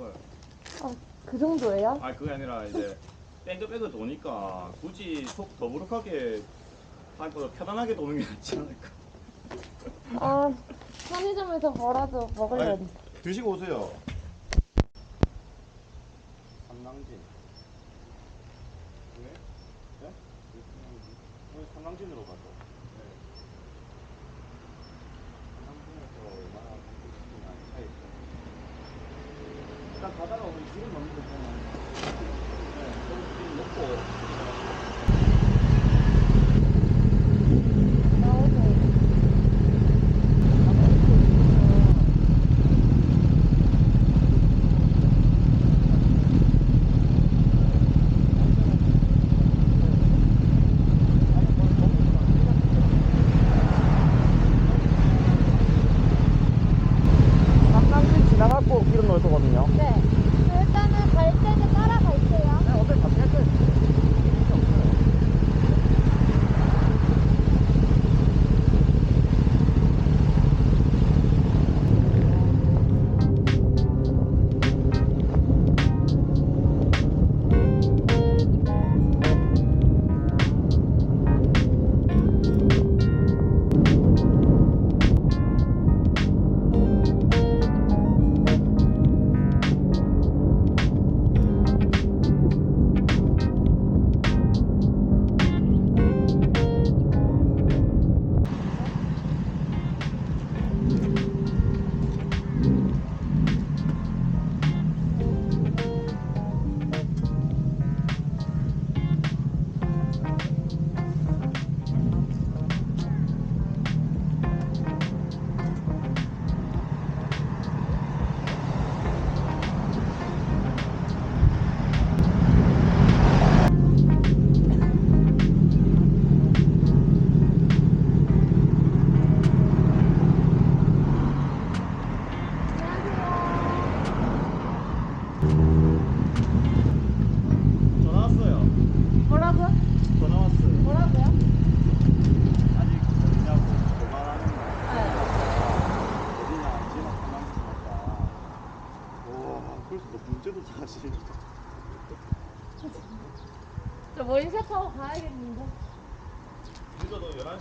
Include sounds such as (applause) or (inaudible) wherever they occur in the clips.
먹으면 토할 거예요. 그 정도예요? 아 그게 아니라 이제 뺑글뺑글 도니까 굳이 속 더부룩하게 할 거보다 편안하게 도는 게 낫지 않을까. 아, 편의점에서 뭐라도 먹으려니. 드시고 오세요. 삼랑진. 왜? 네? 왜 삼랑진으로 가죠? 네. 삼랑진에서 얼마나 공부시키나 차이 있어요. 일단 지금 먹는 거 있잖아요. 네, 그럼 지금 먹고.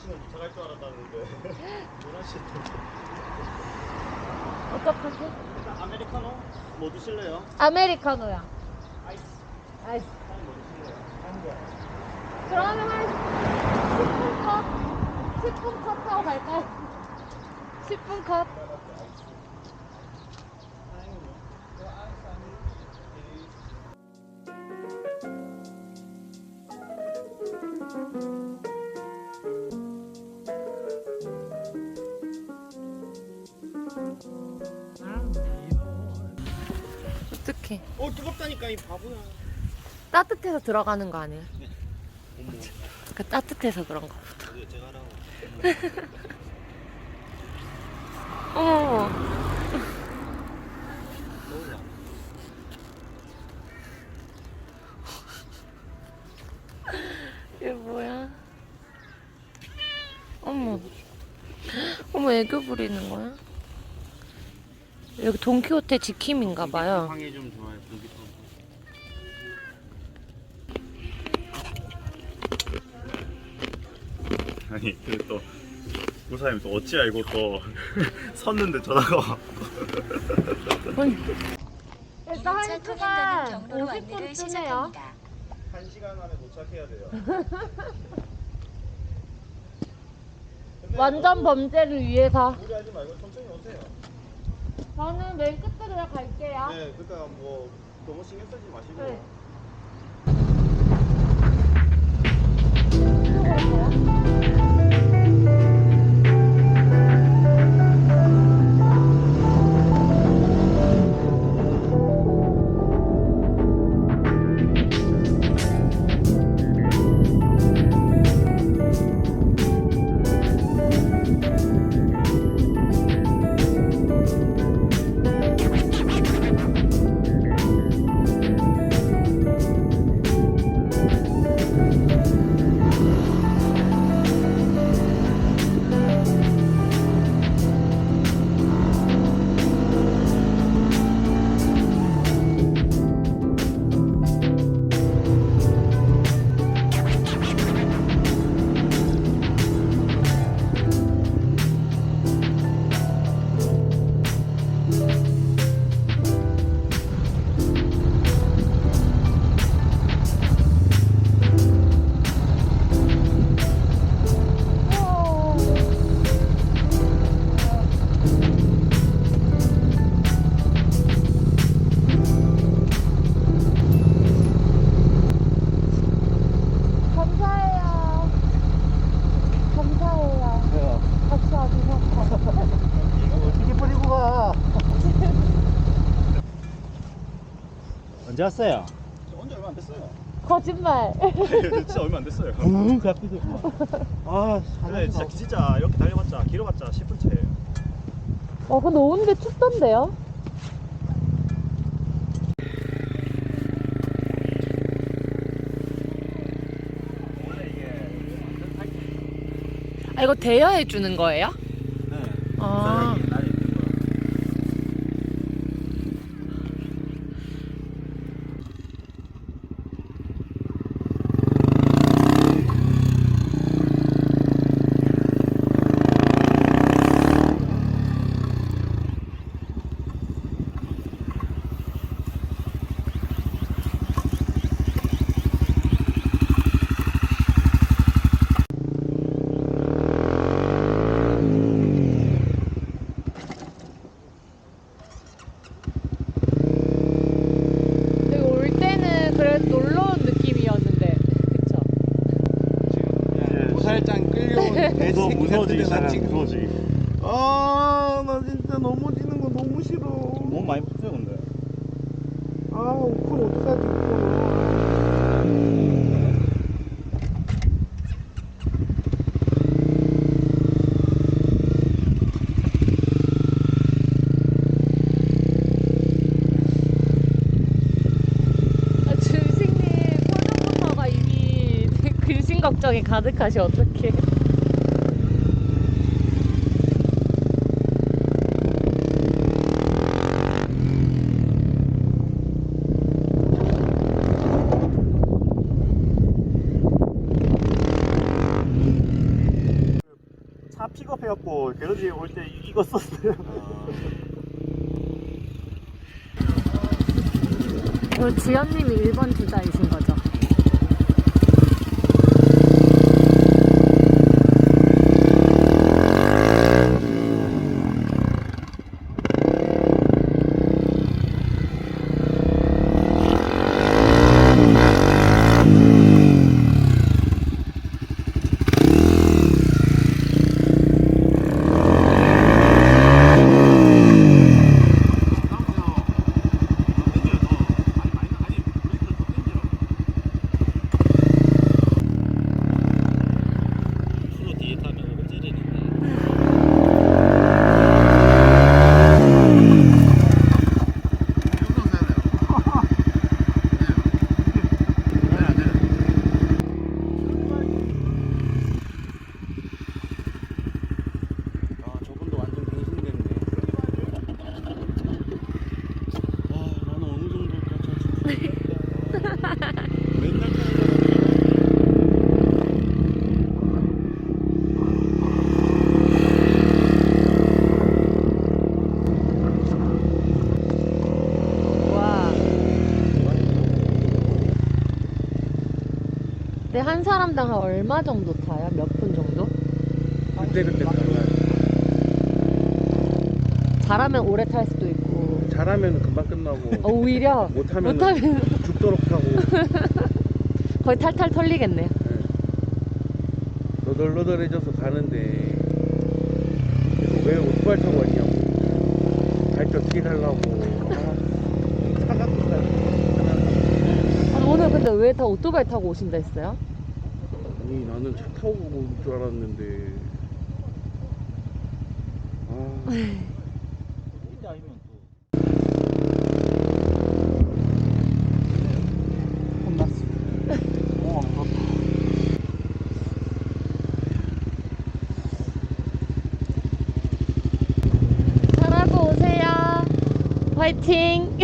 늦어도 11시는 도착할 줄 알았다는데 11시에 어떡하지? 일단 아메리카노 뭐 드실래요? 아메리카노야. 아이스 아이스. 뭐 드실래요? 한 개. 그러면 한 10분 컷? 10분 컷 하고 갈까요? 10분 컷? 따뜻해서 들어가는 거 아니에요? 그 따뜻해서 그런가 보다. 너무야. 이게 뭐야? 어머. 어머, 애교 부리는 거야? 여기 돈키호테 지킴인가 봐요. 좀 좋아 아니 근데 또 우사님 또 어찌 알고 또 (laughs) 섰는데 전화가 와. 일단 한 경로로 50분 안내를 쓰네요. 시작합니다. 한 시간 안에 도착해야 돼요. (laughs) 완전 범죄를 위해서. 무리하지 말고 천천히 오세요. 저는 맨 그냥 갈게요. 네, 그러니까 뭐 너무 신경 쓰지 마시고. 네. 왔어요? 언제 얼마 안 됐어요. 거짓말. (laughs) 진짜 얼마 안 됐어요. (laughs) 음, 그 앞에서. 아, 근데 진짜 진짜 이렇게 달려봤자 길어봤자 10분 차예요. 어, 근데 오는데 춥던데요? 아, 이거 대여해 주는 거예요? 네. 아. 날이 있는 거야. 여기 올 때는 그래도 놀러 온 느낌이었는데. 그쵸? 이제 살짝 끌려온 무서 개새끼 무서워지기 같은데 나 시작하는 지금 무서워지기. 아, 나 진짜 넘어지는 거 너무 싫어. 너무 많이 푸세요 근데. 아, 오픈 어떡하지, 오픈. 아, 준식님 포장부터가 이미 근심 걱정이 가득하시 어떡해. 차 픽업해갖고 게러지 올 때 이거 썼어요. 이거 지연님이 1번 주자이신 거죠? 프로 뒤에 타면 오금 찌르는데. 아, 저분도 완전 갱신됐네. 아, 나는 어느 정도 가져. 맨날 와. 근데 한 사람당 한 얼마 정도 타요? 몇 분 정도? 그때 그때 달라요. 잘하면 오래 탈 수도 있고. 잘하면 금방 끝나고, 어, 오히려 못하면 못하면 죽도록 타고, (laughs) 거의 탈탈 털리겠네요. 예. 너덜너덜해져서 가는데, 왜 오토바이 타고 왔냐고. 갈때 어떻게 가려고. 아, 차. 아니, 오늘 근데 왜 다 오토바이 타고 오신다 했어요? 아니 나는 차 타고 올 줄 알았는데 아 무섭다. 잘하고 오세요. 화이팅!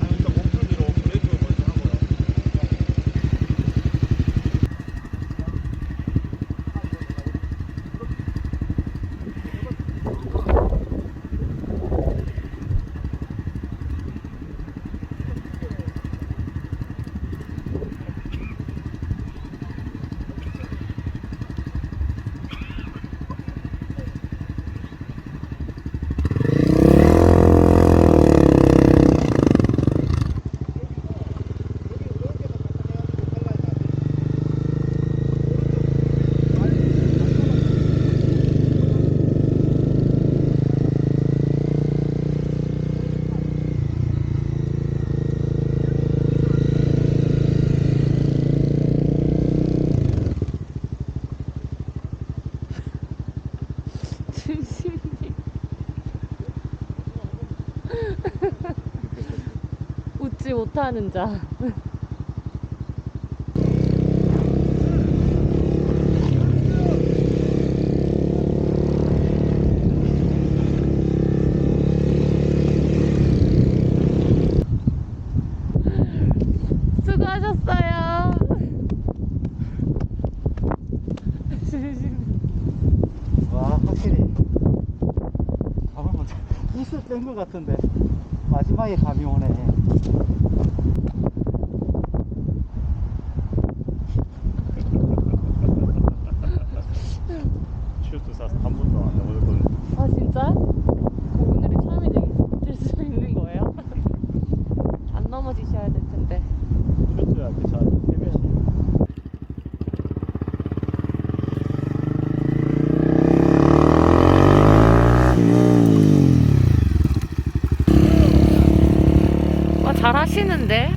아니 일단 몸풀기로 브레이크 먼저 하고요. 못하는 자. 못 웃을 뺀것 같은데. 마지막에 감이 오네 슈트 사서 한 번도 안 넘어졌거든 아 진짜? 오늘이 처음이지 될수 있는 거예요? 안 넘어지셔야 될 텐데. 슈트야 괜찮아 헤매시 와 잘하시는데?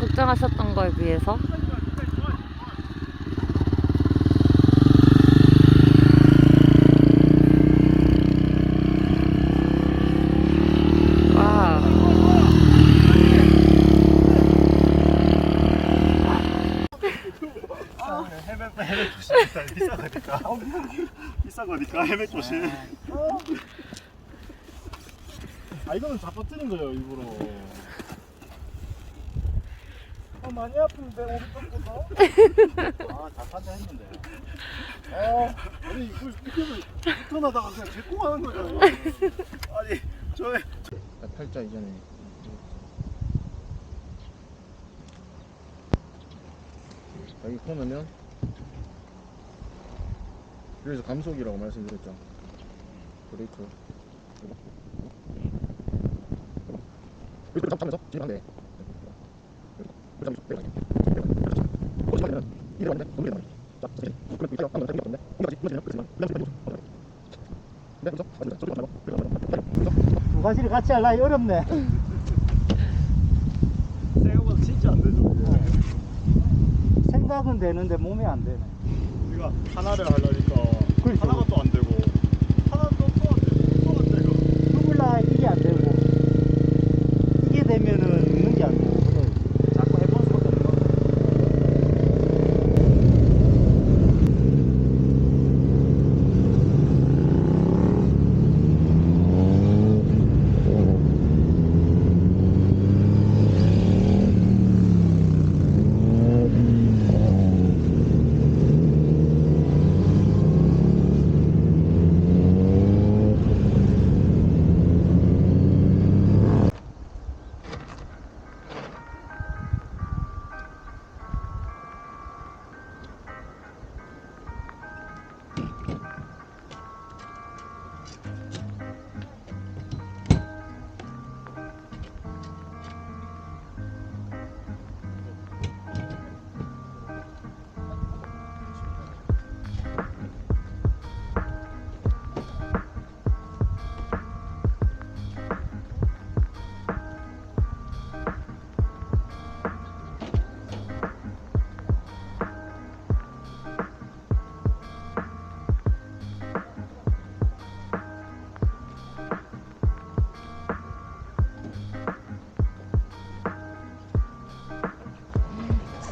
걱정하셨던 거에 비해서. 와. 헤매 헤매 조심 (laughs) 비싼 거니까 비싼 거니까 헤매 조심. 아 이거는 잡아뜨는 거예요 일부러. 아 많이 아픈데 오른쪽부터 아다 산다 했는데. 아 아니 이걸 이거를 불편하다가 그냥 제고 하는 거잖아요. 아니 저의 팔자 이전에. 여기 보면은 그래서 감속이라고 말씀드렸죠. 브레이크. 이렇게 잡면서 진행하는데 두 가지를 같이 하려니 어렵네. 생각보다 진짜 안 되죠. 생각은 되는데 몸이 안 되네 하나를 하려니까 그렇죠. 하나가 또안되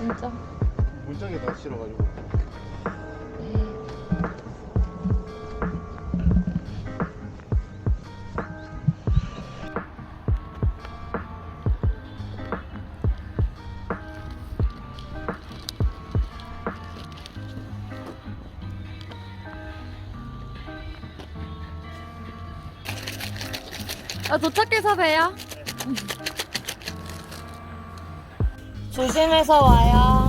진짜. 문짝에 다 실어가지고 아, 도착해서 봬요. 조심해서 와요.